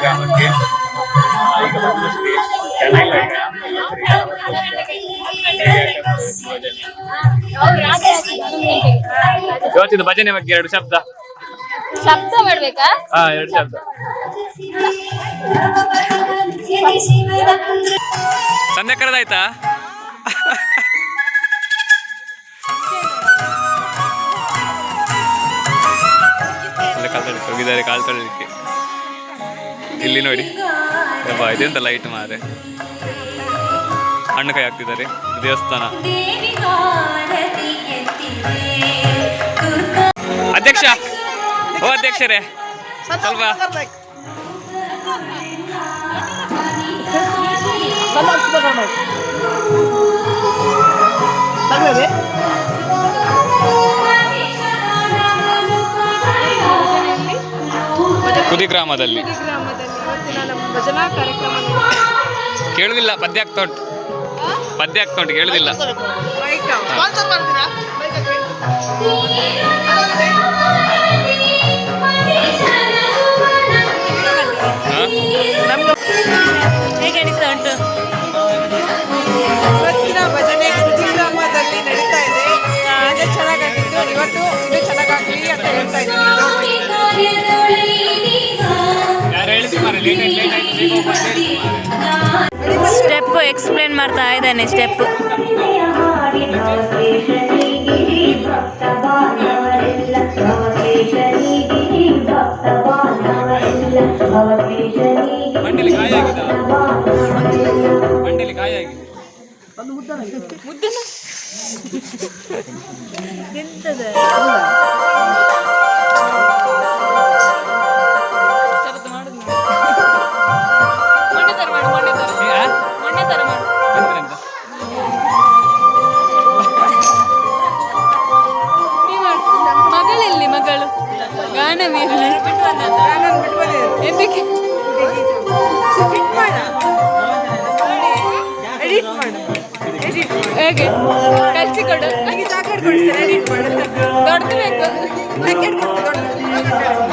ಗ್ರಾಮಕ್ಕೆ ಇವತ್ತಿನ ಭಜನೆ ಬಗ್ಗೆ ಎರಡು ಶಬ್ದ. ಶಬ್ದ ಮಾಡ್ಬೇಕಾ? ಹಾ ಎರಡು ಶಬ್ದ. ಸಂಧ್ಯಾ ಕರೆದಾಯ್ತಾ? ಕಾಲ್ ಹೋಗಿದ್ದಾರೆ ಕಾಲ್ ಇಲ್ಲಿ ನೋಡಿ. ಇದೆಂತ ಲೈಟ್ ಮಾರೆ. ಹಣ್ಣು ಕೈ ಹಾಕ್ತಿದ್ದಾರೆ. ದೇವಸ್ಥಾನ. ಅಧ್ಯಕ್ಷ, ಓ ಅಧ್ಯಕ್ಷರೇ. ಸ್ವಲ್ಪ. ಕುದಿ ಗ್ರಾಮದಲ್ಲಿ ಗ್ರಾಮದಲ್ಲಿ ಇವತ್ತಿನ ನಮ್ಮ ಭಜನಾ ಕಾರ್ಯಕ್ರಮ ಕೇಳುದಿಲ್ಲ ಪದ್ಯ ಆಗ್ತಾ ಉಂಟು. ಪದ್ಯ ಆಗ್ತಾ ಉಂಟು ಕೇಳುದಿಲ್ಲ? ಹೇಗೆ ಅನಿಸ್ತಾ ಉಂಟು? ಇವತ್ತಿನ ಭಜನೆ ಗ್ರಾಮದಲ್ಲಿ ನಡೀತಾ ಇದೆ. ಅದೇ ಚೆನ್ನಾಗಾಗಿತ್ತು. ಇವತ್ತು ಇನ್ನೂ ಚೆನ್ನಾಗಾಗ್ಲಿ ಅಂತ ಹೇಳ್ತಾ ಇದ್ದೀನಿ. ಎಕ್ಸ್ಪ್ಲೇನ್ ಮಾಡ್ತಾ ಇದ್ದಾನೆ ಸ್ಟೆಪ್ ಮಂಡಿಲಿ ಗಾಯ ಗಾನ ಮೇಲೆ ನಾನು ಬಿಟ್ಬಂದೆ ಎಂತಕ್ಕೆ ಎಡಿಟ್ ಮಾಡು ಎಡಿಟ್ ಹೇಗೆ ಕಳ್ಸಿಕೊಡು ನನಗೆ ಚಾಕ್ಲೇಟ್ ಕೊಡ್ತಾರೆ ಎಡಿಟ್ ಮಾಡು ದೊಡ್ಡದು ಬೇಕು ಪ್ಯಾಕೆಟ್ ದೊಡ್ಡ ಲಿಖಿತಕ್ಕ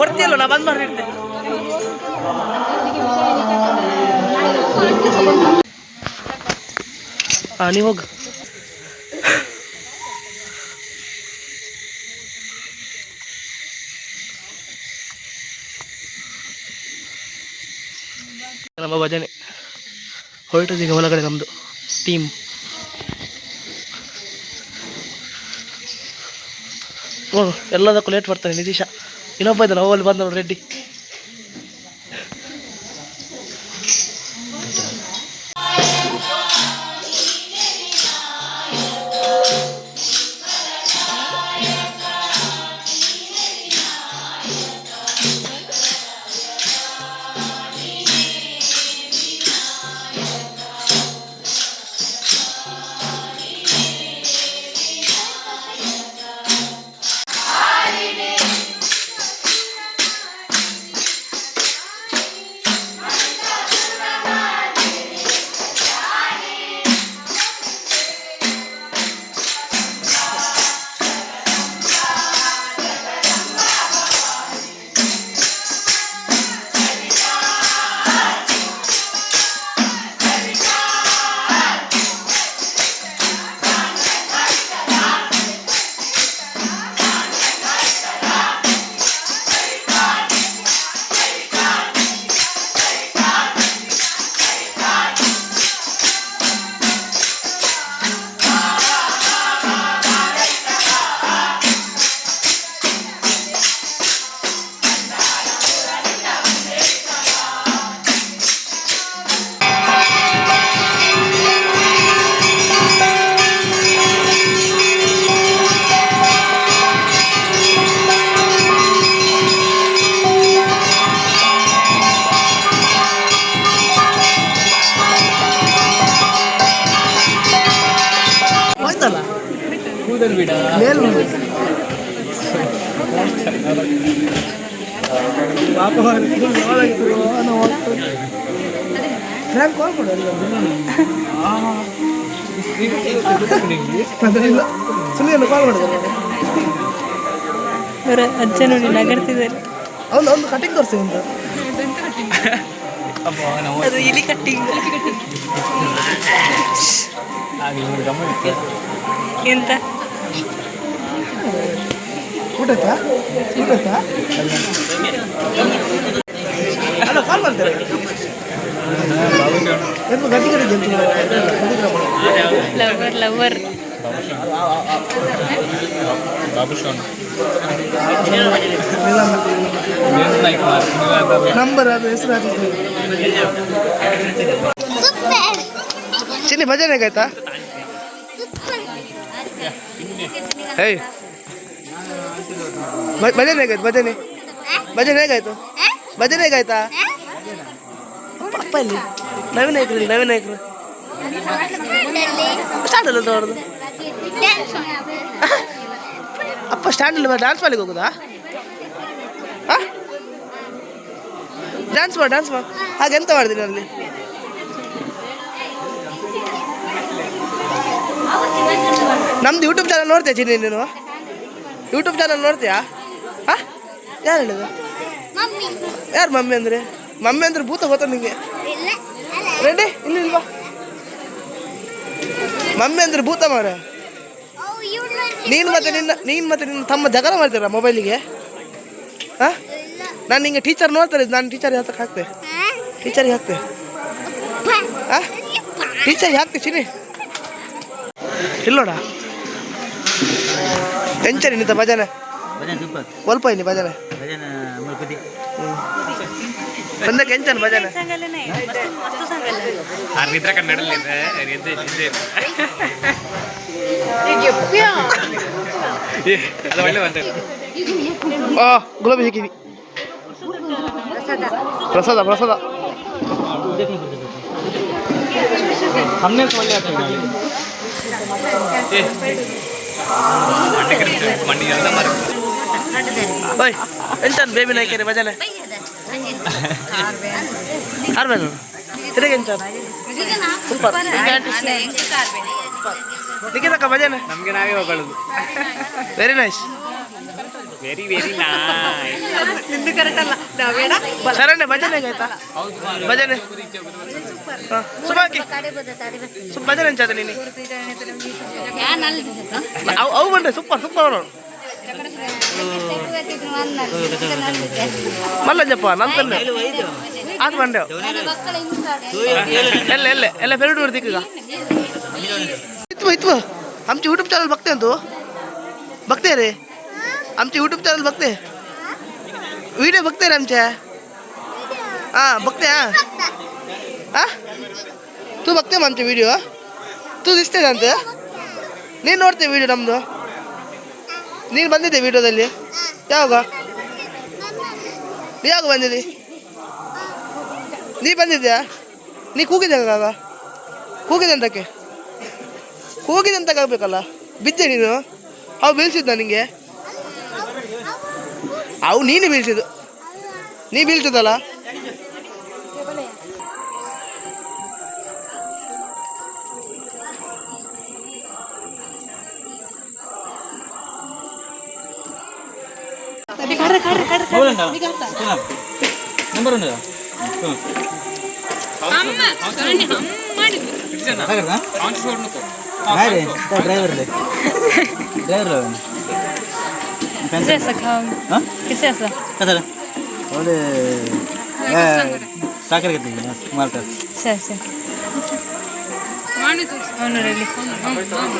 ಕೊಡ್ತೀಯಲ್ಲ ನಾ ಬಂದ್ ಮಾಡಿರ್ತೇನೆ ಹಾ ನೀವು ಹೋಗ. ನಮ್ಮ ಭಜನೆ. ಹೊರಟದೀಗ ಒಳಗಡೆ ನಮ್ಮದು ಟೀಮ್ ಎಲ್ಲದಕ್ಕೂ ಲೇಟ್ ಬರ್ತಾನೆ ನಿತೀಶ ಇನ್ನೊಬ್ಬ ಇದ್ದಾನೆ ಅವಲ್ಲಿ ಬಂದ ರೆಡ್ಡಿ. ಮೇಲ್ ಪಾಪ ಫ್ರ್ಯಾಂಕ್ ಕಾಲ್ ಕೊಡು ಇಲ್ಲ ಸುಮ್ಮನೆ ಕಾಲ್ ಮಾಡಿದ್ರು ಅವರ ಅಜ್ಜ ನೋಡಿ ನಗರ್ತಿದ್ದಾರೆ. ಅವ್ನು ಒಂದು ಕಟಿಂಗ್ ತೋರಿಸಿ ಅಂತ ಅದು ಇಲಿ ಕಟ್ಟಿಂಗ್ ಎಂತ? ಊಟ ಆಯ್ತಾ ಊಟ ಆಯ್ತಾ ಅಲ್ಲ ಕಾಲ್ ಮಾಡ್ತಾರೆ ಏನು ಗಟ್ಟಿ ಗಟ್ಟಿ ಲವರ್ ಲವರ್ ನಂಬರ್ ಅದು ಹೆಸರು ಚಿನ್ನಿ ಭಜನೆ ಆಯ್ತಾ ಹೇಯ್ ಭಜನೆ ಹೇಗಾಯ್ತು ಭಜನೆ? ಭಜನೆ ಹೇಗಾಯ್ತು? ಭಜನೆ ಹೇಗಾಯ್ತಾ? ಅಪ್ಪ ಅಪ್ಪ ಇಲ್ಲಿ ನವೀನ ನಾಯಕರು ನವೀನ ನಾಯಕರು. ಸ್ಟಾರ್ಟ್ ಅಲ್ಲ ಅವ್ರದ್ದು ಅಪ್ಪ ಸ್ಟ್ಯಾಂಡಲ್ಲಿ ಡ್ಯಾನ್ಸ್ ಮಾಡ್ಲಿಕ್ಕೆ ಹೋಗುದಾ? ಡ್ಯಾನ್ಸ್ ಮಾಡಿ ಡ್ಯಾನ್ಸ್ ಮಾಡಿ ಹಾಗೆ ಎಂತ ಮಾಡಿದ್ದೀನಿ ಅಲ್ಲಿ? ನಮ್ದು ಯೂಟ್ಯೂಬ್ ಚಾನಲ್ ನೋಡ್ತೀಯ ಚಿನ್ನಿ ನೀನು? ಯೂಟ್ಯೂಬ್ ಚಾನಲ್ ನೋಡ್ತೀಯಾ? ಹಾ? ಯಾರು ಹೇಳಿದ್ರು ಯಾರು ಮಮ್ಮಿ ಅಂದ್ರೆ? ಮಮ್ಮಿ ಅಂದ್ರೆ ಭೂತ ಗೊತ್ತ ನಿಮಗೆ ರೆಡಿ? ಇಲ್ಲಿ ಇಲ್ವಾ? ಮಮ್ಮಿ ಅಂದ್ರೆ ಭೂತ ಮಾರ ನೀನು ಮತ್ತೆ ನಿನ್ನ ನೀನು ಮತ್ತೆ ನಿನ್ನ ತಮ್ಮ ಜಗಳ ಮಾಡ್ತೀರ ಮೊಬೈಲಿಗೆ ಹಾಂ? ನಾನು ನಿಂಗೆ ಟೀಚರ್ ನೋಡ್ತಾರೆ ನಾನು ಟೀಚರ್ ಹತ್ತಕ್ಕೆ ಹಾಕ್ತೆ. ಟೀಚರ್ಗೆ ಹಾಕ್ತೆ. ಹಾಂ? ಟೀಚರ್ಗೆ ಹಾಕ್ತೆ ಚಿನಿ ಇಲ್ಲೋಡ ಎಂಚರಿ ನಿಂತ ಭಜನೆ? ಒಲ್ಪ ಇನಿ ಭಜನೆ? ಸಂದಕ್ಕೆ ಎಂಚನ ಭಜನೆ? ಆ ಗುಲಾಬಿ ಸಿಕ್ಕಿದಿ. ಪ್ರಸಾದ ಪ್ರಸಾದ. ಹಮ್ನೆ ಒಳ್ಳೆ ಆಗ್ತದೆ ಓಯ್ ಬೇಬಿ ನಾಯ್ಕರಿ ಭಜನೆ? ಆರ್ಬೇನು ತಿರುಗಿ ಸೂಪರ್. ನಿಖಿತಕ್ಕ ಭಜನೆ? ನಮ್ಗೆ ನಾವೇ ವೆರಿ ನೈಸ್ ವೆರಿ ವೆರಿ ನಿಂದು ಕರೆಕ್ಟ್ ಅಲ್ಲ. ನಾವೇಣ ಸರಣ್ಣ ಭಜನೆ ಆಯ್ತಾ? ಭಜನೆ. ಸುಬಾಕಿ ಭಜನೆ ಹಂಚಾದ ನೀನು ಅವು ಬಂದ್ರೆ ಸೂಪರ್ ಸೂಪರ್ ಅವರು ಮಲ್ಲಂಜಪ್ಪ ನನ್ನ ತಂದೆ. ಆತ ಬಂದೆ. ಎಲ್ಲ ಎಲ್ಲ? ಎಲ್ಲ ಬೆರಡು ಹೊಡ್ದಿಕ್ಕ ಇತ್ತು ಇತ್ತು ಹಂಚಿ ಯೂಟ್ಯೂಬ್ ಚಾನಲ್ ಬಗ್ತೆ ಅಂತೂ ಬಗ್ತೇ ರೀ रे आमची यूट्यूब चॅनल बघते व्हिडिओ बघते रे आमच्या हां बघते हां हां तू बघते मग आमचे व्हिडिओ तू दिसते ಅಂತ ನೀನು ನೋಡ್ತೀಯ ವಿಡಿಯೋ ನಮ್ಮದು ನೀನು ಬಂದಿದ್ದೆ ವಿಡಿಯೋದಲ್ಲಿ ಯಾವಾಗ ನೀ ಯಾವಾಗ ಬಂದಿದ್ದಿ ನೀ ಬಂದಿದ್ಯಾ ನೀ ಕೂಗಿದ್ದೆ ಆಗ ಕೂಗಿದೆ ಅಂತಕ್ಕೆ ಕೂಗಿದೆ ಅಂತ ಆಗಬೇಕಲ್ಲ ಬಿದ್ದೆ ನೀನು ಅವು ಬೀಳ್ಸಿದ್ದ ನಿಂಗೆ ಅವು ನೀನು ಬೀಳ್ತಿದ್ದು ನೀ ಬೀಳ್ತದಲ್ಲ ನಂಬರ್ ಡ್ರೈವರ್ ಡ್ರೈವರ್ किसे ऐसा खाओगे ಹಾಂ किसे ऐसा ಕಸರ ಅವಳು ಸಾಕರ್ ಕತ್ತೀವಿ ಮಾಡ್ತಾರೆ ಸರಿ ಸರಿ ಅವನು ರೆಡಿ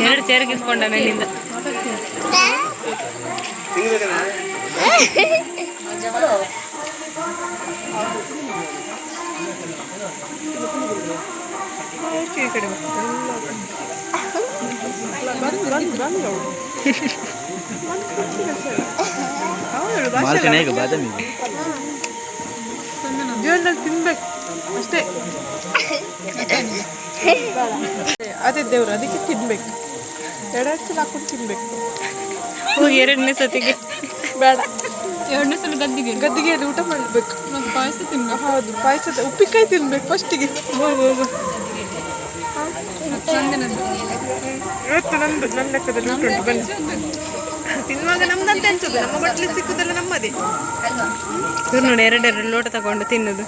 ಎರಡು ಚೇರ್ ಕಿತ್ಕೊಂಡ ಮೇಲಿಂದ ಮಾಲ್ಕನೆ ಈಗ ಬಾದಾಮಿ. ಜೀವನದಲ್ಲಿ ತಿನ್ಬೇಕು. ಅಷ್ಟೇ. ಅದೇ ದೇವ್ರು ಅದಕ್ಕೆ ತಿನ್ಬೇಕು. ಎರಡೆರಡು ಸಲ ಹಾಕೊಂಡು ತಿನ್ಬೇಕು. ಹೋಗಿ ಎರಡನೇ ಸತಿಗೆ. ಬೇಡ. ಎರಡನೇ ಸಲ ಗದ್ದಿಗೆ. ಗದ್ದಿಗೆಯಲ್ಲಿ ಊಟ ಮಾಡಬೇಕು. ಪಾಯಸ ತಿನ್ಬೇಕು. ಹೌದು ಪಾಯಸದ ಉಪ್ಪಿನಕಾಯಿ ತಿನ್ಬೇಕು ಫಸ್ಟಿಗೆ. ಹೌದು ಹೌದು ಇವತ್ತು ನಂದು ನನ್ನ ಲೆಕ್ಕದಲ್ಲಿ ಊಟ ಉಂಟು ಬನ್ನಿ. ತಿನ್ನುವಾಗ ನಮ್ದಂತ ಅನ್ಸುದು. ನಮ್ಮ ಬಟ್ಲಿ ಸಿಕ್ಕುದೆಲ್ಲ ನಮ್ಮದೇ. ಇವ್ರು ನೋಡಿ ಎರಡೆರಡು ಲೋಟ ತಗೊಂಡು ತಿನ್ನುದು.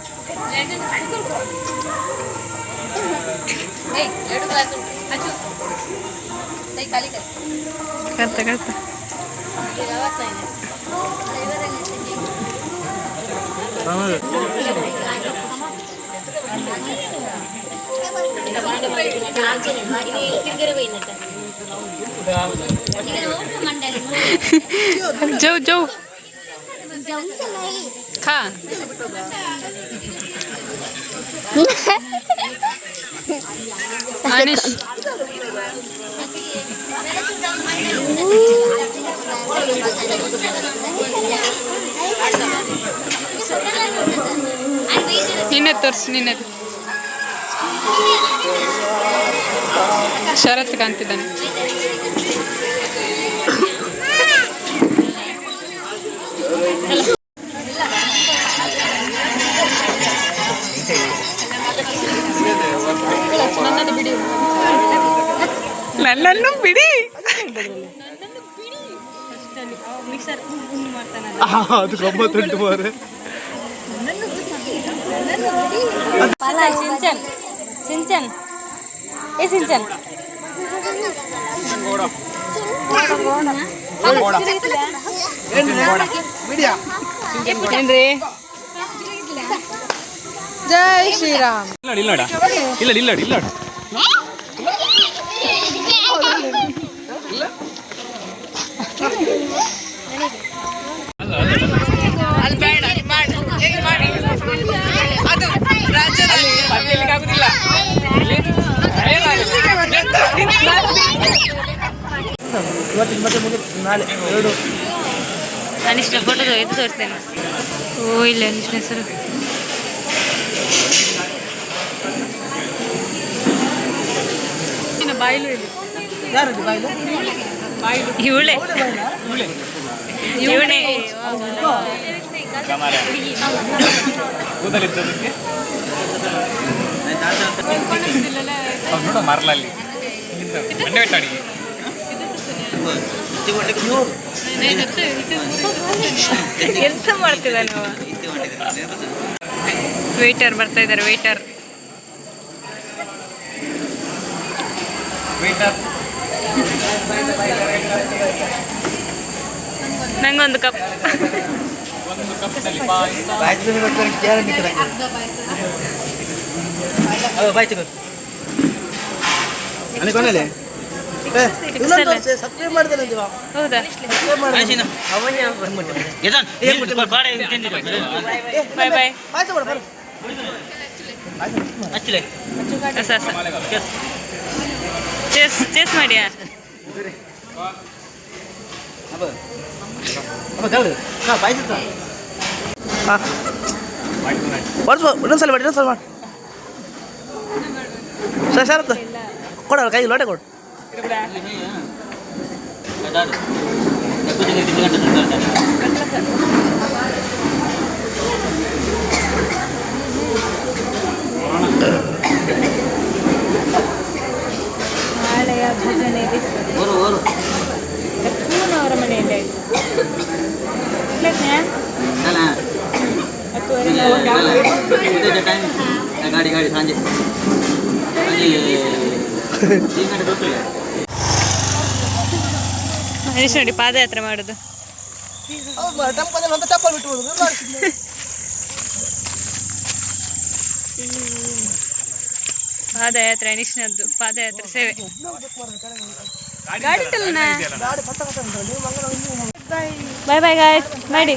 ಕರ್ತ ಕರ್ತ. जाऊ जाऊ खा अनिश ನಿನ್ನೆ ತೋರಿಸಿ ನಿನ್ನೆ ಶರತ್ ಕಾಣ್ತಿದ್ದಾನೆ. ನನ್ನನ್ನು ಬಿಡಿ. ಅದು ಗಮ್ಮತ್ತುಂಟು ಮಾರೆ ಸಿಂಚನ್. ಏನ್ರಿ? ಜೈ ಶ್ರೀರಾಮ್. ಇಲ್ಲ ಇಲ್ಲ ಇಲ್ಲ ಇಲ್ಲ ಇಲ್ಲ ಇಲ್ಲ ಅಲ್ಲಿ ಬೇಡ ಮಾಡಿ ಹೇಗೆ ಮಾಡಿ ಅದು ರಾಜ್ಯದಲ್ಲಿ ಇವತ್ತಿನ ಮತ್ತೆ ಮುಗಿತು ನಾಳೆ ಎರಡು. ಅನಿಷ್ಟ ಫೋಟೋ ಇದು ತೋರಿಸ್ತೇನೆ. ಓ ಇಲ್ಲ ಅನಿಷ್ಟ ಹೆಸರು. ಬಾಯಿಲು ಇಲ್ಲಿ ಯಾರದು ಬಾಯಿಲು? ಇವಳೆ. ಇವಳೆ. ಕೂದಲಿದ್ದದಕ್ಕೆ? ನೋಡ ಮರಲಲ್ಲಿ. ಮಂಡೆ ಬೆಟ್ಟಾಡಿ ಎಂತ ಮಾಡ್ತಿದ್ದಾನೆ ಅವ ವೇಟರ್ ಬರ್ತಾ ಇದ್ದಾರೆ ವೇಟರ್ ವೇಟರ್ ನಂಗೊಂದು ಕಪ್ ಒಂದು ಕಪ್ನಲ್ಲಿ ಪಾಯಸ ಬಾಯ್ತು ಚೆಸ್ ಮಾಡಿಯಾ? ಇನ್ನೊಂದ್ಸಲ ಮಾಡಿ ಇನ್ನೊಂದ್ಸಲ ಮಾಡಿ. ಸರ್ ಸರ್ ಕೊಡ ಕೈ ಲೋಟೆ ಕೊಡು. ನಾಳೆಯ ಭಜನೆ ಓರು ಓರು ಅವರ ಮನೆಯಲ್ಲೇ ಅಲ್ಲ ಟೈಮ್ ಗಾಡಿ ಗಾಡಿ ಸಂಜೆ ಹರೀಶ್ ನೋಡಿ ಪಾದಯಾತ್ರೆ ಮಾಡುದು. ಪಾದಯಾತ್ರೆ ಅನಿಶ್ನದ್ದು ಪಾದಯಾತ್ರೆ ಸೇವೆ. ಗಾಡಿ ಬಾಯ್ ಬಾಯ್ ಗಾಯ್ಸ್ ಮಾಡಿ.